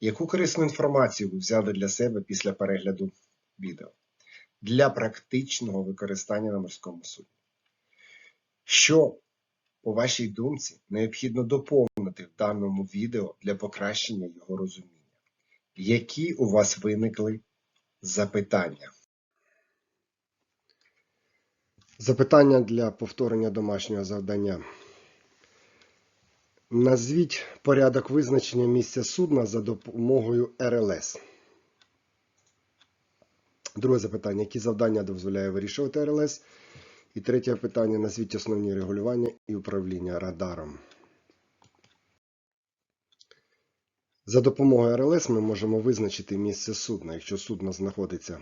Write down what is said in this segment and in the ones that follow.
Яку корисну інформацію ви взяли для себе після перегляду відео для практичного використання на морському судні? Що, по вашій думці, необхідно доповнити в даному відео для покращення його розуміння? Які у вас виникли запитання? Запитання для повторення домашнього завдання. Назвіть порядок визначення місця судна за допомогою РЛС. Друге запитання. Які завдання дозволяє вирішувати РЛС? І третє питання. Назвіть основні регулювання і управління радаром. За допомогою РЛС ми можемо визначити місце судна. Якщо судно знаходиться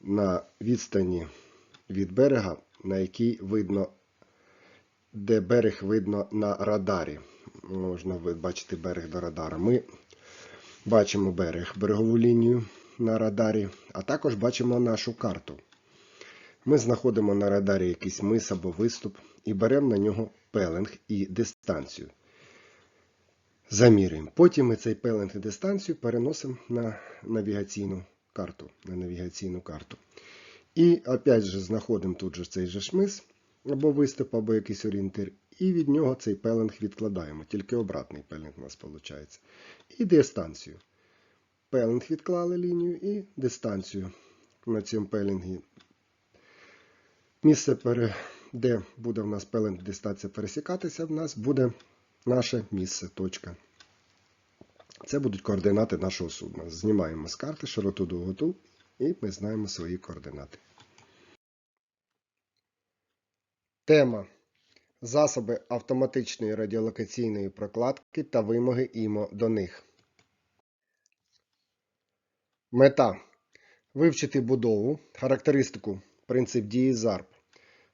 на відстані від берега, на який видно, де берег видно на радарі. Можна бачити берег до радара. Ми бачимо берег, берегову лінію на радарі, а також бачимо нашу карту. Ми знаходимо на радарі якийсь мис або виступ і беремо на нього пеленг і дистанцію. Замірюємо. Потім ми цей пеленг і дистанцію переносимо на навігаційну карту. На навігаційну карту. І опять же знаходимо тут же цей же шмис, або виступ, або якийсь орієнтир, і від нього цей пеленг відкладаємо. Тільки обратний пеленг у нас виходить. І дистанцію. Пеленг відклали лінію і дистанцію на цьому пеленгі. Місце, де буде в нас пеленг дистанція пересікатися, в нас буде наше місце, точка. Це будуть координати нашого судна. Знімаємо з карти широту довготу і ми знаємо свої координати. Тема засоби автоматичної радіолокаційної прокладки та вимоги ІМО до них. Мета вивчити будову, характеристику, принцип дії ЗАРП,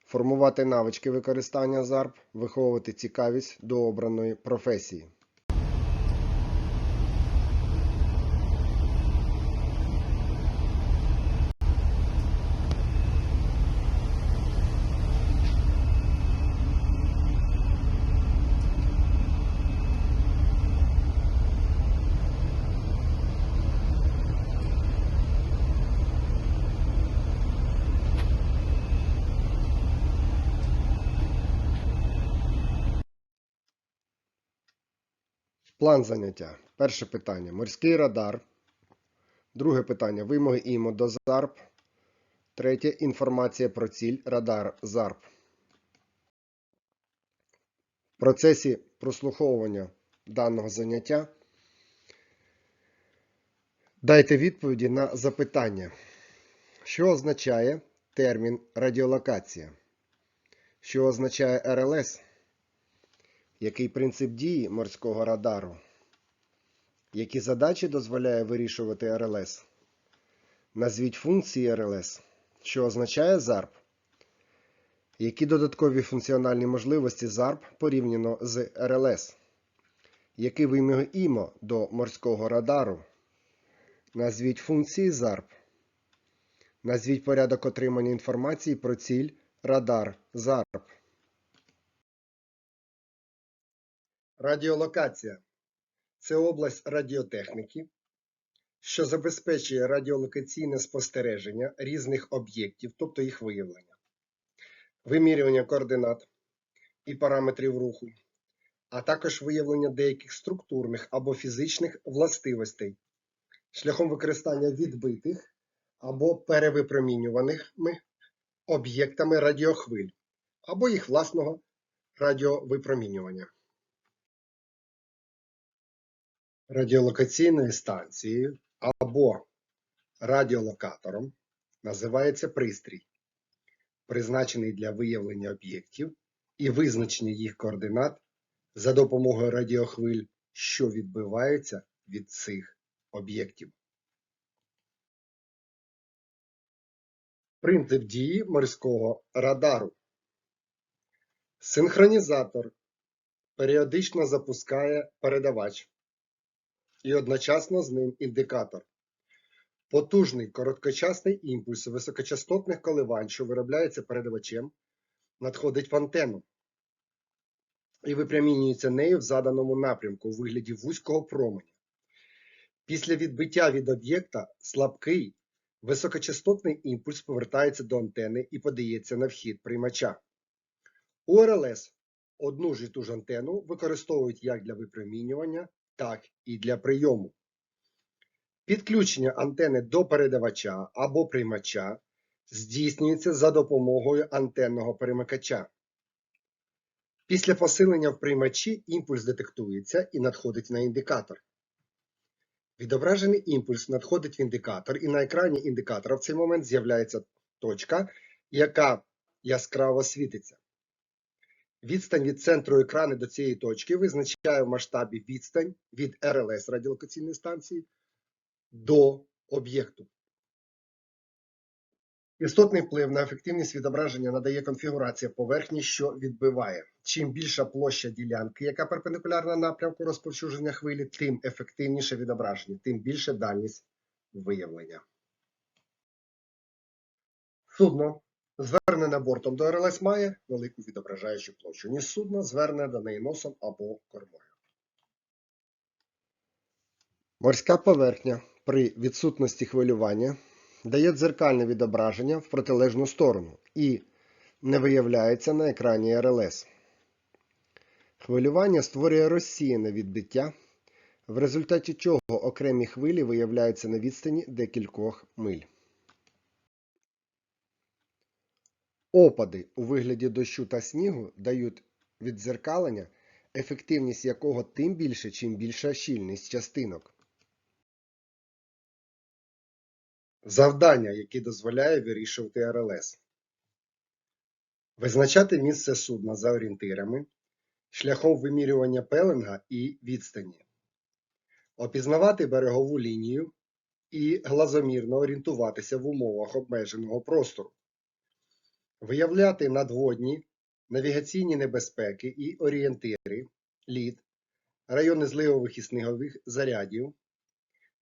формувати навички використання ЗАРП, виховувати цікавість до обраної професії. План заняття. Перше питання. Морський радар. Друге питання. Вимоги ІМО до ЗАРП. Третє. Інформація про ціль. Радар ЗАРП. В процесі прослуховування даного заняття дайте відповіді на запитання. Що означає термін радіолокація? Що означає РЛС? Який принцип дії морського радару? Які задачі дозволяє вирішувати РЛС? Назвіть функції РЛС. Що означає ЗАРП? Які додаткові функціональні можливості ЗАРП порівняно з РЛС? Які вимоги ІМО до морського радару? Назвіть функції ЗАРП. Назвіть порядок отримання інформації про ціль радар ЗАРП. Радіолокація це область радіотехніки, що забезпечує радіолокаційне спостереження різних об'єктів, тобто їх виявлення, вимірювання координат і параметрів руху, а також виявлення деяких структурних або фізичних властивостей шляхом використання відбитих або перевипромінюваними об'єктами радіохвиль або їх власного радіовипромінювання. Радіолокаційною станцією або радіолокатором називається пристрій, призначений для виявлення об'єктів і визначення їх координат за допомогою радіохвиль, що відбиваються від цих об'єктів. Принцип дії морського радару. Синхронізатор періодично запускає передавач і одночасно з ним індикатор. Потужний короткочасний імпульс високочастотних коливань, що виробляється передавачем, надходить в антенну і випромінюється нею в заданому напрямку у вигляді вузького променя. Після відбиття від об'єкта слабкий високочастотний імпульс повертається до антени і подається на вхід приймача. У РЛС одну ж і ту ж антенну використовують як для випромінювання, так і для прийому. Підключення антени до передавача або приймача здійснюється за допомогою антенного перемикача. Після посилення в приймачі імпульс детектується і надходить на індикатор. Відображений імпульс надходить в індикатор, і на екрані індикатора в цей момент з'являється точка, яка яскраво світиться. Відстань від центру екрану до цієї точки визначає в масштабі відстань від РЛС радіолокаційної станції до об'єкту. Істотний вплив на ефективність відображення надає конфігурація поверхні, що відбиває. Чим більша площа ділянки, яка перпендикулярна напрямку розповсюдження хвилі, тим ефективніше відображення, тим більше дальність виявлення. Судно, звернене бортом до РЛС, має велику відображаючу площу, ніж судно, звернене до неї носом або кормою. Морська поверхня при відсутності хвилювання дає дзеркальне відображення в протилежну сторону і не виявляється на екрані РЛС. Хвилювання створює розсіяне відбиття, в результаті чого окремі хвилі виявляються на відстані декількох миль. Опади у вигляді дощу та снігу дають віддзеркалення, ефективність якого тим більше, чим більша щільність частинок. Завдання, яке дозволяє вирішувати РЛС. Визначати місце судна за орієнтирами шляхом вимірювання пеленга і відстані. Опізнавати берегову лінію і глазомірно орієнтуватися в умовах обмеженого простору. Виявляти надводні, навігаційні небезпеки і орієнтири, лід, райони зливових і снігових зарядів,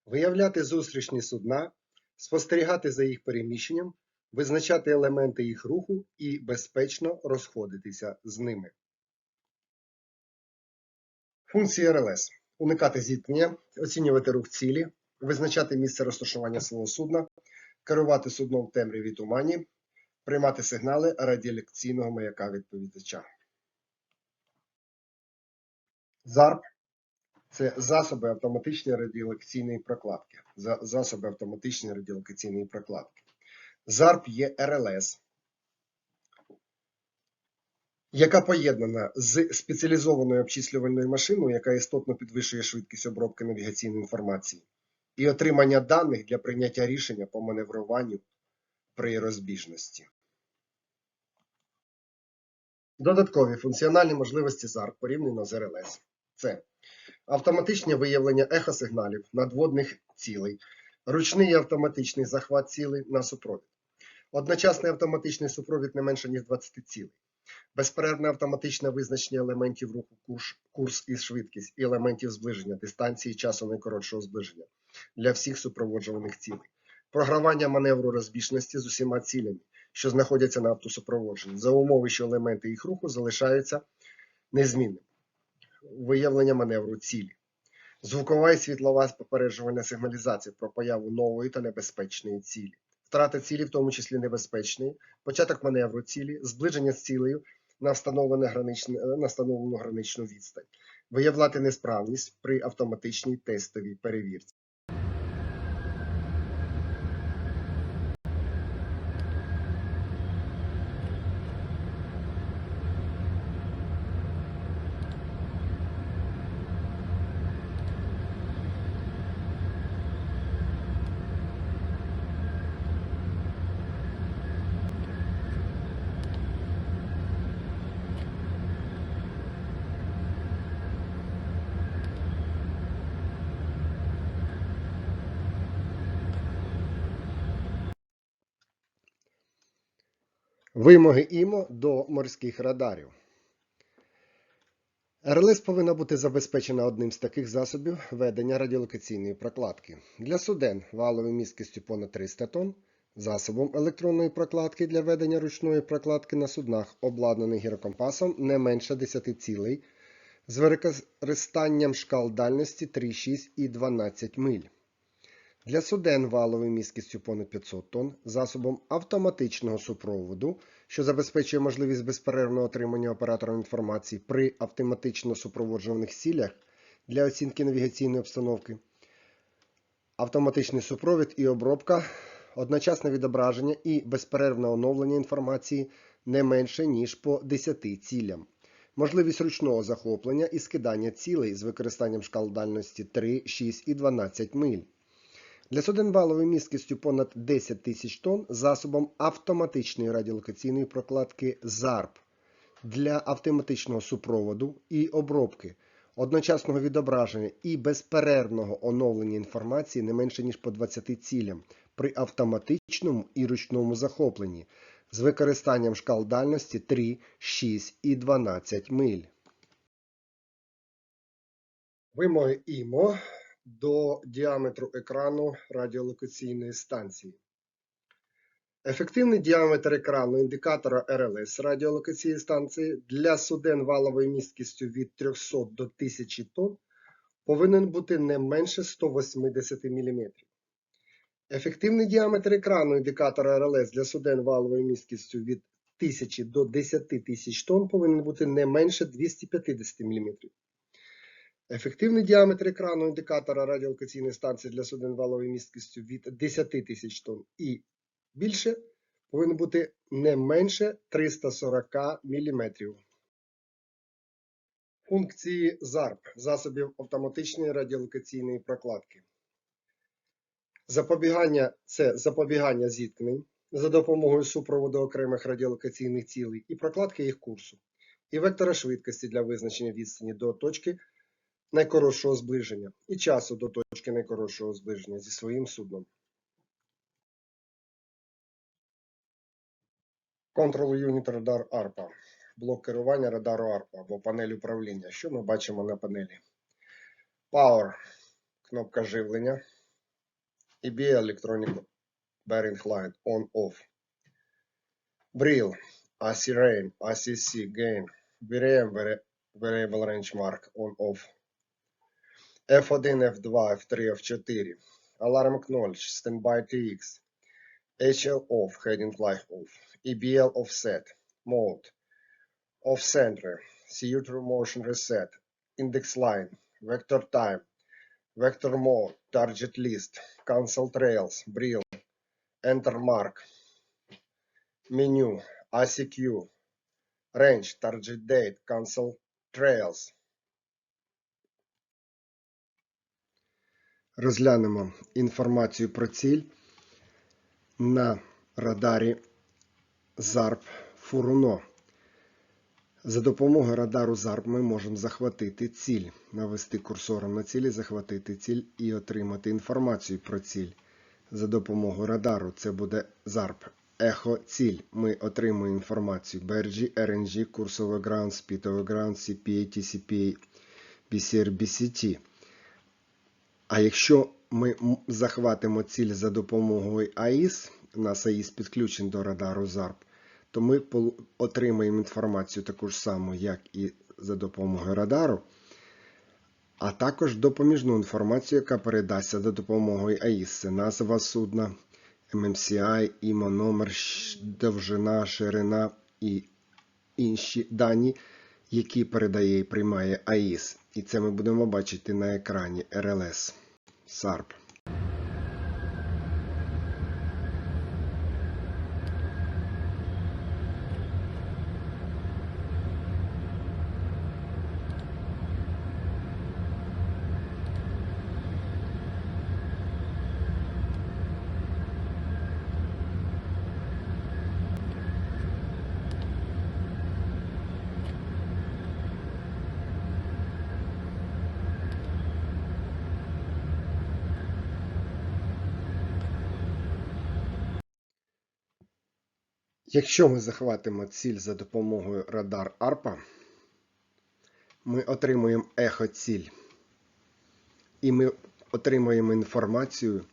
виявляти зустрічні судна, спостерігати за їх переміщенням, визначати елементи їх руху і безпечно розходитися з ними. Функції РЛС. Уникати зіткнення, оцінювати рух цілі, визначати місце розташування свого судна, керувати судном в темряві тумані, приймати сигнали радіолекційного маяка відповідача. ЗАРП це засоби автоматичної радіолекційної прокладки. Засоби автоматичної радіолокаційної прокладки. ЗАРП є РЛС, яка поєднана з спеціалізованою обчислювальною машиною, яка істотно підвищує швидкість обробки навігаційної інформації, і отримання даних для прийняття рішення по маневруванню при розбіжності. Додаткові функціональні можливості ЗАРП порівняно з РЛС. Це автоматичне виявлення ехосигналів надводних цілей, ручний і автоматичний захват цілей на супровід, одночасний автоматичний супровід не менше ніж 20 цілей, безперервне автоматичне визначення елементів руху курс, курс і швидкість і елементів зближення, дистанції часу найкоротшого зближення для всіх супроводжуваних цілей, програвання маневру розбіжності з усіма цілями, що знаходяться на автосупроводженні, за умови, що елементи їх руху залишаються незмінними виявлення маневру цілі. Звукова і світлова попереджувальна сигналізація про появу нової та небезпечної цілі. Втрата цілі, в тому числі небезпечної, початок маневру цілі, зближення з цілею на, на встановлену граничну відстань, виявляти несправність при автоматичній тестовій перевірці. Вимоги ІМО до морських радарів. РЛС повинна бути забезпечена одним з таких засобів ведення радіолокаційної прокладки. Для суден валовою місткістю понад 300 тонн, засобом електронної прокладки для ведення ручної прокладки на суднах, обладнаних гірокомпасом не менше 10 цілей, з використанням шкал дальності 3, 6 і 12 миль. Для суден валовою місткістю понад 500 тонн засобом автоматичного супроводу, що забезпечує можливість безперервного отримання оператором інформації при автоматично супроводжуваних цілях для оцінки навігаційної обстановки, автоматичний супровід і обробка, одночасне відображення і безперервне оновлення інформації не менше, ніж по 10 цілям. Можливість ручного захоплення і скидання цілей з використанням шкал дальності 3, 6 і 12 миль. Для суден валовою місткістю понад 10 тисяч тонн засобом автоматичної радіолокаційної прокладки ЗАРП для автоматичного супроводу і обробки, одночасного відображення і безперервного оновлення інформації не менше ніж по 20 цілям при автоматичному і ручному захопленні з використанням шкал дальності 3, 6 і 12 миль. Вимоги ІМО до діаметру екрану радіолокаційної станції. Ефективний діаметр екрану індикатора РЛС радіолокаційної станції для суден валовою місткістю від 300 до 1000 тонн повинен бути не менше 180 мм. Ефективний діаметр екрану індикатора РЛС для суден валовою місткістю від 1000 до 10 тисяч тонн повинен бути не менше 250 мм. Ефективний діаметр екрану індикатора радіолокаційної станції для суден валовою місткістю від 10 тисяч тонн і більше повинен бути не менше 340 мм. Функції ЗАРП засобів автоматичної радіолокаційної прокладки. Запобігання це запобігання зіткнень за допомогою супроводу окремих радіолокаційних цілей і прокладки їх курсу, і вектора швидкості для визначення відстані до точки найкоротшого зближення і часу до точки найкоротшого зближення зі своїм судном. Control Unit Radar ARPA. Блок керування радару ARPA або панель управління. Що ми бачимо на панелі? Power кнопка живлення. EBL Electronic Bearing Line On-Off. Brill, AC Rain, ACC Gain, VRM Variable Range Mark On-Off. F1, F2, F3, F4. Alarm Acknowledge, Standby TX. HL Off, Heading Light Off. EBL Offset, Mode. Off Center, CU True Motion Reset. Index Line, Vector Time. Vector Mode, Target List. Cancel Trails, Brill. Enter Mark. Menu, ACQ. Range, Target Date, Cancel Trails. Розглянемо інформацію про ціль на радарі ЗАРП Фуруно. За допомогою радару ЗАРП ми можемо захватити ціль, навести курсором на цілі, захватити ціль і отримати інформацію про ціль. За допомогою радару це буде ЗАРП. Ехо ціль. Ми отримуємо інформацію BRG, RNG, курсовий граунд, спітовий граунд, CPA, TCPA, BCR, BCT. А якщо ми захватимо ціль за допомогою АІС, у нас АІС підключений до радару ЗАРП, то ми отримаємо інформацію таку ж саму, як і за допомогою радару, а також допоміжну інформацію, яка передасться за допомогою АІС. Це назва судна, MMCI, імо, номер, довжина, ширина і інші дані, які передає і приймає АІС. І це ми будемо бачити на екрані RLS SARP. Якщо ми захватимо ціль за допомогою радар ARPA, ми отримуємо ехо-ціль. І ми отримуємо інформацію,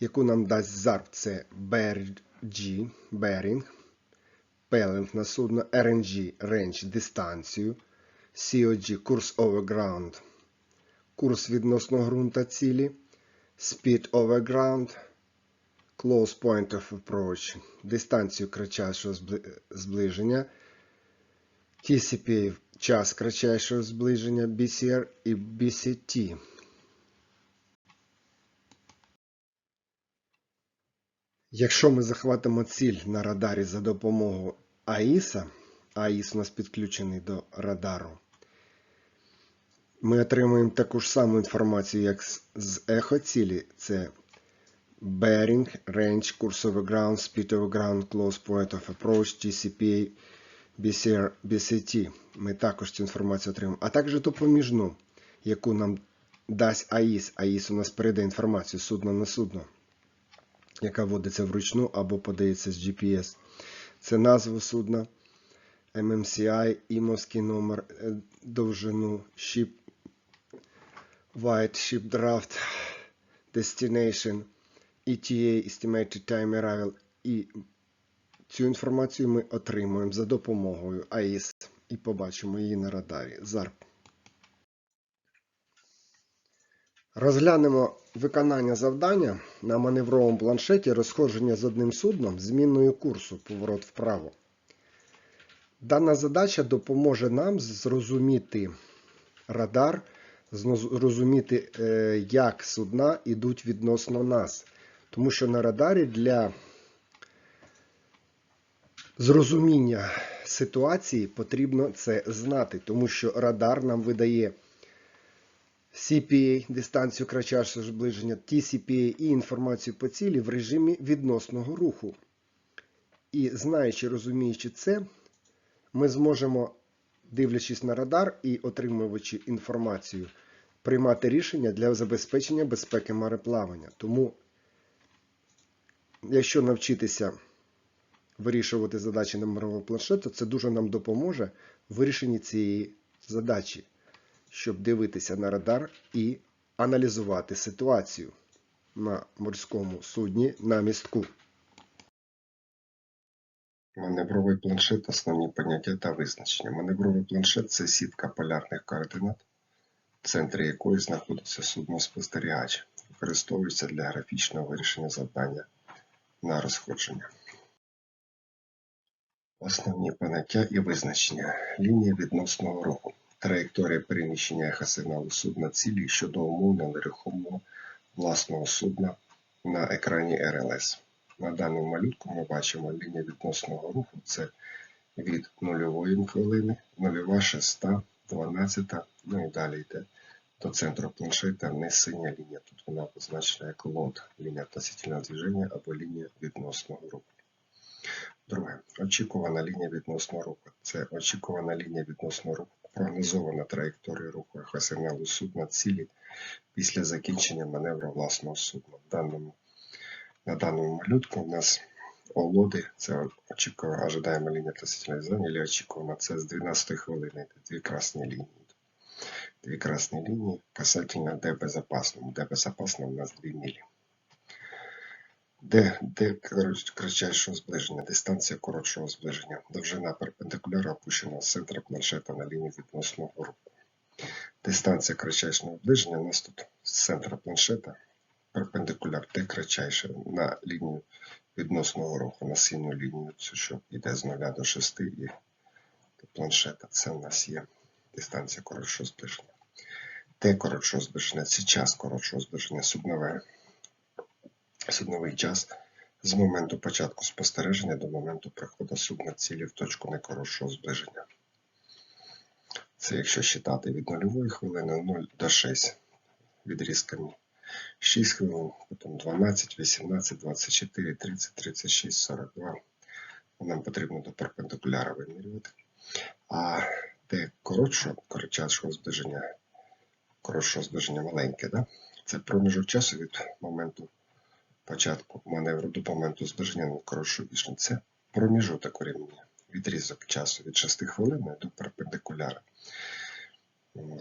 яку нам дасть ZARP. Це BRG, bearing, пелинг на судно, RNG, range, дистанцію, COG, курс over ground, курс відносно ґрунта цілі, speed over ground, close point of approach, дистанцію кратчайшого зближення, TCP час кратчайшого зближення, BCR і BCT. Якщо ми захватимо ціль на радарі за допомогою АІСа, АІС у нас підключений до радару, ми отримуємо таку ж саму інформацію, як з- ехоцілі. Це bearing, range, course over ground, speed over ground, close point of approach, TCPA, BCR, BCT. Ми також цю інформацію отримаємо. А також допоміжну, яку нам дасть АІС. АІС у нас передає інформацію судно на судно, яка вводиться вручну або подається з GPS. Це назву судна, MMCI, імовський номер, е, довжину, ship, white ship draft, destination, ETA, estimated time arrival. І цю інформацію ми отримуємо за допомогою АІС і побачимо її на радарі. ZARP. Розглянемо виконання завдання на маневровому планшеті розходження з одним судном зміною курсу поворот вправо. Дана задача допоможе нам зрозуміти радар, зрозуміти, е, як судна йдуть відносно нас. Тому що на радарі для зрозуміння ситуації потрібно це знати, тому що радар нам видає CPA, дистанцію кратчайшого зближення, TCPA і інформацію по цілі в режимі відносного руху. І знаючи, розуміючи це, ми зможемо, дивлячись на радар і отримуючи інформацію, приймати рішення для забезпечення безпеки мореплавання. Тому, якщо навчитися вирішувати задачі на мирового планшету, це дуже нам допоможе в вирішенні цієї задачі, щоб дивитися на радар і аналізувати ситуацію на морському судні на містку. Маневровий планшет основні поняття та визначення. Маневровий планшет це сітка полярних координат, в центрі якої знаходиться судно-спостерігач. Використовується для графічного вирішення завдання на розходження. Основні поняття і визначення. Лінія відносного руху. Траєкторія переміщення ехосигналу судна цілі щодо умов нерухомого власного судна на екрані РЛС. На даному малюнку ми бачимо лінію відносного руху. Це від нульової хвилини, нульова, шеста, дванадцята, ну і далі йде до центру планшета вниз синя лінія. Тут вона позначена як лот, лінія относительного движення або лінія відносного руху. Друге, очікувана лінія відносного руху. Це очікувана лінія відносного руху, прогнозована траєкторія руху ехосигналу судна цілі після закінчення маневру власного судна. Даному на даному малютку у нас олоди, це очікувана ожидаема лінія относительної зони, или очікувана, це з 12 хвилини, дві красні лінії. Дві красні лінії касательно де безопасному. Де безопасно у нас дві мілі. Де, де кратчайшого зближення, дистанція коротшого зближення, довжина перпендикуляра опущена з центра планшета на лінію відносного руху. Дистанція кратчайшого зближення у нас тут з центра планшета перпендикуляр, де кратчайше на лінію відносного руху, на синю лінію, цю, що йде з 0 до 6 і до планшета. Це у нас є дистанція коротшого зближення. Де коротшого зближення? Це час коротшого зближення, суднове. Судновий час з моменту початку спостереження до моменту приходу судна цілі в точку найкоротшого зближення. Це якщо считати від нульової хвилини 0 до 6 відрізками 6 хвилин, потім 12, 18, 24, 30, 36, 42. Нам потрібно до перпендикуляра вимірювати. А де коротшого, коротчайшого зближення, коротшого зближення маленьке, да? це проміжок часу від моменту початку маневру до моменту зближення на коротшу вішні. Це проміжуток у рівні, відрізок часу від 6 хвилин до перпендикуляра. М.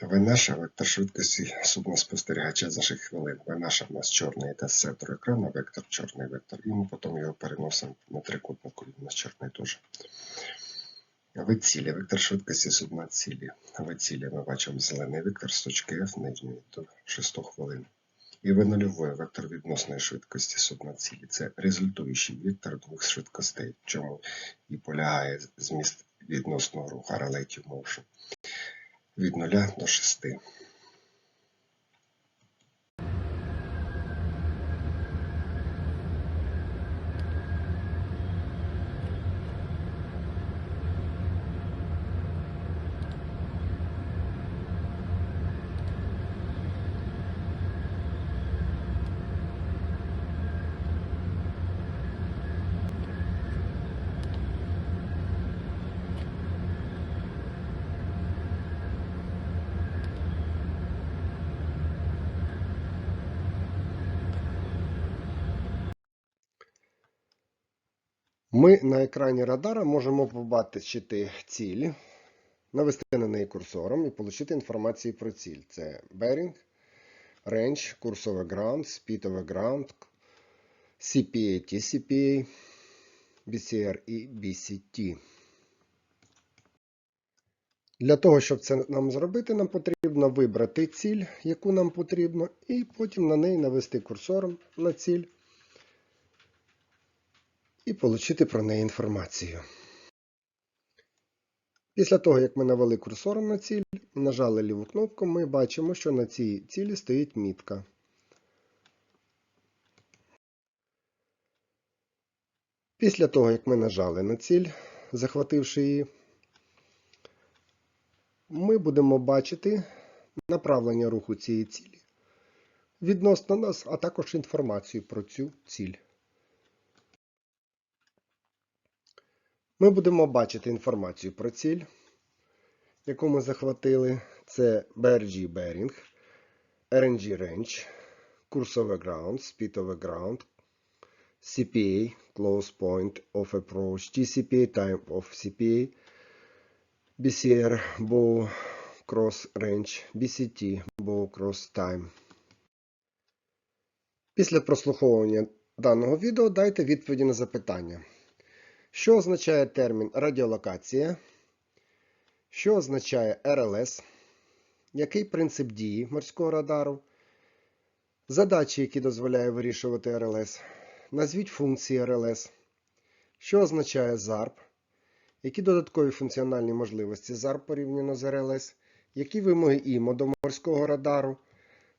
В наша вектор швидкості судноспостерігача за 6 хвилин. В наша в нас чорний йде з центру екрану, вектор чорний вектор. І ми потім його переносимо на трикутник, у нас чорний теж. В вектор швидкості судна цілі. В ми бачимо зелений вектор з точки F нижньої до 6 хвилин. І ви нульовий вектор відносної швидкості судна цілі. Це результуючий вектор двох швидкостей, чому і полягає зміст відносного руху relative motion від 0 до 6. Ми на екрані радара можемо побачити ціль, навести на неї курсором і отримати інформацію про ціль. Це bearing, range, курсове ground, speed ground, CPA, TCPA, BCR і BCT. Для того, щоб це нам зробити, нам потрібно вибрати ціль, яку нам потрібно, і потім на неї навести курсором на ціль і отримати про неї інформацію. Після того, як ми навели курсором на ціль, нажали ліву кнопку, ми бачимо, що на цій цілі стоїть мітка. Після того, як ми нажали на ціль, захвативши її, ми будемо бачити направлення руху цієї цілі відносно нас, а також інформацію про цю ціль. Ми будемо бачити інформацію про ціль, яку ми захватили. Це BRG Bearing, RNG Range, курсове Ground, Speed of Ground, CPA, Close Point of Approach, TCPA, Time of CPA, BCR, Bow Cross Range, BCT, Bow Cross Time. Після прослуховування даного відео дайте відповіді на запитання. Що означає термін радіолокація? Що означає РЛС? Який принцип дії морського радару? Задачі, які дозволяє вирішувати РЛС. Назвіть функції РЛС. Що означає ЗАРП? Які додаткові функціональні можливості ЗАРП порівняно з РЛС? Які вимоги ІМО до морського радару?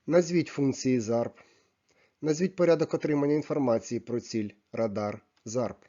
Назвіть функції ЗАРП. Назвіть порядок отримання інформації про ціль радар ЗАРП.